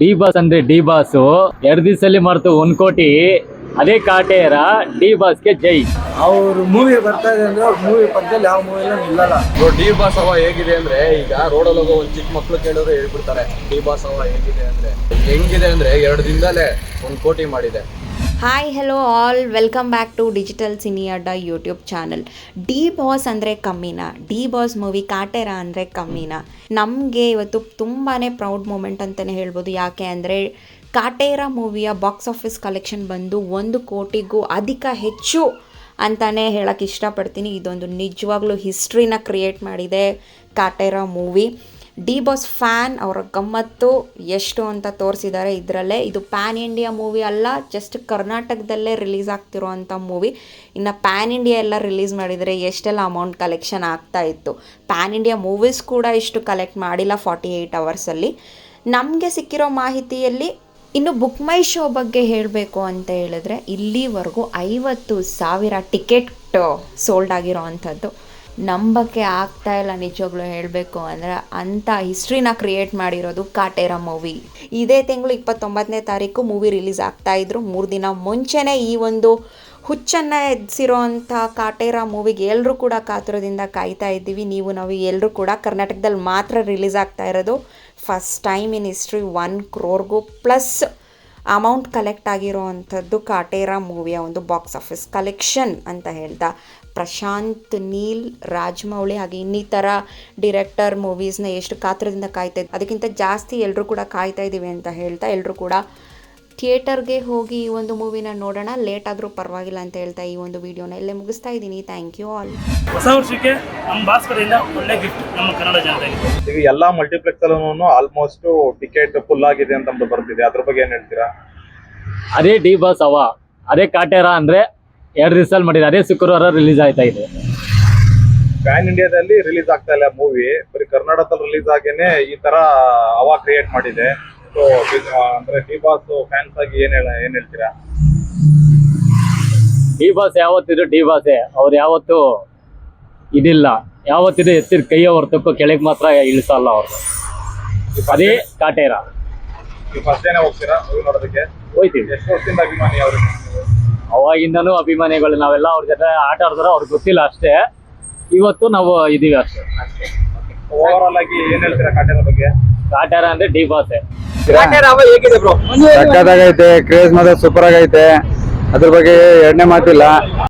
D boss ಅಂದ್ರೆ D boss. ಎರಡು ದಿವಸದಲ್ಲಿ ಮಾಡ್ತು ಒಂದ್ ಕೋಟಿ. ಅದೇ ಕಾಟೇರ ಡಿ ಬಾಸ್ಗೆ ಜೈ. ಅವ್ರ ಮೂವಿ ಬರ್ತಾ ಇದೆ ಅಂದ್ರೆ ಅವ್ರ ಮೂವಿ ಪಕ್ಕದಲ್ಲಿ ಯಾವ ಮೂವಿ ನಿಲ್ಲಲ್ಲ. ಡಿ ಬಾಸ್ ಅವ ಹೇಗಿದೆ ಅಂದ್ರೆ ಈಗ ರೋಡಲ್ಲಿ ಹೋಗೋ ಒಂದು ಚಿಕ್ಕ ಮಕ್ಳು ಕೇಳಿದ್ರೆ ಹೇಳ್ಬಿಡ್ತಾರೆ ಡಿ ಬಾಸ್ ಅವ ಹೇಗಿದೆ ಅಂದ್ರೆ. ಹೆಂಗಿದೆ ಅಂದ್ರೆ ಎರಡು ದಿನದಲ್ಲೇ ಒಂದ್ ಕೋಟಿ ಮಾಡಿದೆ. Hi hello all welcome back to digital cine Adda YouTube channel D Boss ಅಂದರೆ ಕಮ್ಮಿನ? ಡಿ ಬಾಸ್ ಮೂವಿ ಕಾಟೇರ ಅಂದರೆ ಕಮ್ಮಿನ? ನಮಗೆ ಇವತ್ತು ತುಂಬಾ ಪ್ರೌಡ್ ಮೂಮೆಂಟ್ ಅಂತಲೇ ಹೇಳ್ಬೋದು. ಯಾಕೆ ಅಂದರೆ ಕಾಟೇರ ಮೂವಿಯ ಬಾಕ್ಸ್ ಆಫೀಸ್ ಕಲೆಕ್ಷನ್ ಬಂದು ಒಂದು ಕೋಟಿಗೂ ಅಧಿಕ ಹೆಚ್ಚು ಅಂತಲೇ ಹೇಳಕ್ಕೆ ಇಷ್ಟಪಡ್ತೀನಿ. ಇದೊಂದು ನಿಜವಾಗ್ಲೂ ಹಿಸ್ಟ್ರಿನ ಕ್ರಿಯೇಟ್ ಮಾಡಿದೆ Kaatera movie D boss fan ಅವರ ಗಮ್ಮತ್ತು ಎಷ್ಟು ಅಂತ ತೋರಿಸಿದ್ದಾರೆ ಇದರಲ್ಲೇ. ಇದು ಪ್ಯಾನ್ ಇಂಡಿಯಾ ಮೂವಿ ಅಲ್ಲ ಜಸ್ಟ್ ಕರ್ನಾಟಕದಲ್ಲೇ ರಿಲೀಸ್ ಆಗ್ತಿರೋ ಅಂಥ ಮೂವಿ. ಇನ್ನು ಪ್ಯಾನ್ ಇಂಡಿಯಾ ಎಲ್ಲ ರಿಲೀಸ್ ಮಾಡಿದರೆ ಎಷ್ಟೆಲ್ಲ ಅಮೌಂಟ್ ಕಲೆಕ್ಷನ್ ಆಗ್ತಾ ಇತ್ತು. ಪ್ಯಾನ್ ಇಂಡಿಯಾ ಮೂವೀಸ್ ಕೂಡ ಇಷ್ಟು ಕಲೆಕ್ಟ್ ಮಾಡಿಲ್ಲ ಫಾರ್ಟಿ ಏಯ್ಟ್ ಅವರ್ಸಲ್ಲಿ ನಮಗೆ ಸಿಕ್ಕಿರೋ ಮಾಹಿತಿಯಲ್ಲಿ ಇನ್ನು ಬುಕ್ ಮೈ ಶೋ ಬಗ್ಗೆ ಹೇಳಬೇಕು ಅಂತ ಹೇಳಿದ್ರೆ ಇಲ್ಲಿವರೆಗೂ ಐವತ್ತು ಸಾವಿರ ಟಿಕೆಟ್ ಸೋಲ್ಡ್ ಆಗಿರೋ ಅಂಥದ್ದು. ನಂಬಕ್ಕೆ ಆಗ್ತಾ ಇಲ್ಲ ನಿಜವಾಗ್ಲೂ ಹೇಳಬೇಕು ಅಂದರೆ ಅಂಥ ಹಿಸ್ಟ್ರಿನ ಕ್ರಿಯೇಟ್ ಮಾಡಿರೋದು ಕಾಟೇರ ಮೂವಿ ಇದೇ ತಿಂಗಳು ಇಪ್ಪತ್ತೊಂಬತ್ತನೇ ತಾರೀಕು ಮೂವಿ ರಿಲೀಸ್ ಆಗ್ತಾ ಇದ್ರು. ಮೂರು ದಿನ ಮುಂಚೆನೇ ಈ ಒಂದು ಹುಚ್ಚನ್ನು ಎದ್ಸಿರೋ ಅಂಥ ಕಾಟೇರ ಮೂವಿಗೆ ಎಲ್ಲರೂ ಕೂಡ ಕಾತುರದಿಂದ ಕಾಯ್ತಾ ಇದ್ದೀವಿ. ನೀವು, ನಾವು ಎಲ್ಲರೂ ಕೂಡ ಕರ್ನಾಟಕದಲ್ಲಿ ಮಾತ್ರ ರಿಲೀಸ್ ಆಗ್ತಾ ಇರೋದು. First time in history one ಕ್ರೋರ್ಗೂ plus amount collect ಆಗಿರೋ ಕಾಟೇರಾ ಮೂವಿಯ ಒಂದು ಬಾಕ್ಸ್ ಆಫೀಸ್ ಕಲೆಕ್ಷನ್ ಅಂತ ಹೇಳ್ತಾ ಪ್ರಶಾಂತ್, ನೀಲ್, ರಾಜಮೌಳಿ ಹಾಗೆ ಇನ್ನಿತರ ಡಿರೆಕ್ಟರ್ ಮೂವೀಸ್ನ ಎಷ್ಟು ಕಾತ್ರದಿಂದ ಕಾಯ್ತಾ ಅದಕ್ಕಿಂತ ಜಾಸ್ತಿ ಎಲ್ಲರೂ ಕೂಡ ಕಾಯ್ತಾ ಇದ್ದೀವಿ ಅಂತ ಹೇಳ್ತಾ ಎಲ್ಲರೂ ಕೂಡ ಥಿಯೇಟರ್ಗೆ ಹೋಗಿ ಈ ಒಂದು ಮೂವಿನ ನೋಡೋಣ. ಲೇಟ್ ಆದರೂ ಪರವಾಗಿಲ್ಲ ಅಂತ ಹೇಳ್ತಾ ಈ ಒಂದು ವಿಡಿಯೋನ ಇಲ್ಲೇ ಮುಗಿಸ್ತಾ ಇದ್ದೀನಿ. ಥ್ಯಾಂಕ್ ಯು ಆಲ್ ಹೊಸ ವರ್ಷಕ್ಕೆ ನಮ್ಮ ಭಾಸ್ಕರಿಂದ ಒಳ್ಳೆ ಗಿಫ್ಟ್ ನಮ್ಮ ಕನ್ನಡ ಜನತೆಗೆ. ಈಗ ಎಲ್ಲ ಮಲ್ಟಿಪ್ಲೆಕ್ಸ್ ಅಲ್ಲೂ ಆಲ್ಮೋಸ್ಟ್ ಟಿಕೆಟ್ ಫುಲ್ ಆಗಿದೆ ಅಂತ ನಮ್ದು ಬರ್ತಿದೆ ಅದ್ರ ಬಗ್ಗೆ ಏನು ಹೇಳ್ತೀರಾ? ಅದೇ ಡಿ ಬಾಸ್ ಅವ. ಅದೇ ಕಾಟೇರ ಅಂದ್ರೆ ಎರಡು ದಿವಸದಲ್ಲಿ ಮಾಡಿದೆ. ಅದೇ ಶುಕ್ರವಾರ ರಿಲೀಸ್ ಆಯ್ತಾ ಇದೆ. ಪ್ಯಾನ್ ಇಂಡಿಯಾದಲ್ಲಿ ರಿಲೀಸ್ ಆಗ್ತಾ ಇಲ್ಲ ಮೂವಿ ಬರೀ ಕರ್ನಾಟಕದಲ್ಲಿ ರಿಲೀಸ್ ಆಗೇನೆ ಈ ತರ ಅವ ಕ್ರಿಯೇಟ್ ಮಾಡಿದೆ. ಅಂದ್ರೆ ಡಿ ಬಾಸ್ ಫ್ಯಾನ್ಸ್ ಆಗಿ ಏನ್ ಹೇಳ ಏನ್ ಹೇಳ್ತೀರಾ? ಡಿ ಬಾಸ್ ಯಾವತ್ತಿದ್ರು ಡಿ ಬಾಸೆ ಅವ್ರು ಯಾವತ್ತು ಇದಿಲ್ಲ. ಯಾವತ್ತಿದ್ರು ಎತ್ತಿದ ಕೈಯ ಹೊರತಕ್ಕೂ ಕೆಳಗೆ ಮಾತ್ರ ಇಳಿಸಲ್ಲ ಅವ್ರು. ಅದೇ ಕಾಟೇರ. ಫಸ್ಟ್ ಹೋಗ್ತೀರಾ? ಮೂವಿ ನೋಡೋದಕ್ಕೆ? ಹೋಯ್ತೀವಿ. ಎಷ್ಟು ಎಷ್ಟು ವರ್ಷದಿಂದ ಅಭಿಮಾನಿ ಅವರು ಅವಾಗಿಂದನೂ ಅಭಿಮಾನಿಗಳು ನಾವೆಲ್ಲ ಅವ್ರ ಜೊತೆ ಆಟ ಆಡಿದ್ರೆ ಅವ್ರಿಗೆ ಗೊತ್ತಿಲ್ಲ ಅಷ್ಟೇ. ಇವತ್ತು ನಾವು ಇದೀವಿ ಅಷ್ಟೇ. ಓವರ್ ಆಲ್ ಆಗಿ ಏನ್ ಹೇಳ್ತೀರಾ ಕಾಟೇರ ಬಗ್ಗೆ? ಕಾಟೇರ ಅಂದ್ರೆ ಡಿ ಬಾಸೇ ಸಕ್ಕತ್ತಾಗೈತೆ ಕ್ರೇಜ್ ಮಾತ್ರ ಸೂಪರ್ ಆಗೈತೆ. ಅದ್ರ ಬಗ್ಗೆ ಎರಡನೇ ಮಾತಿಲ್ಲ.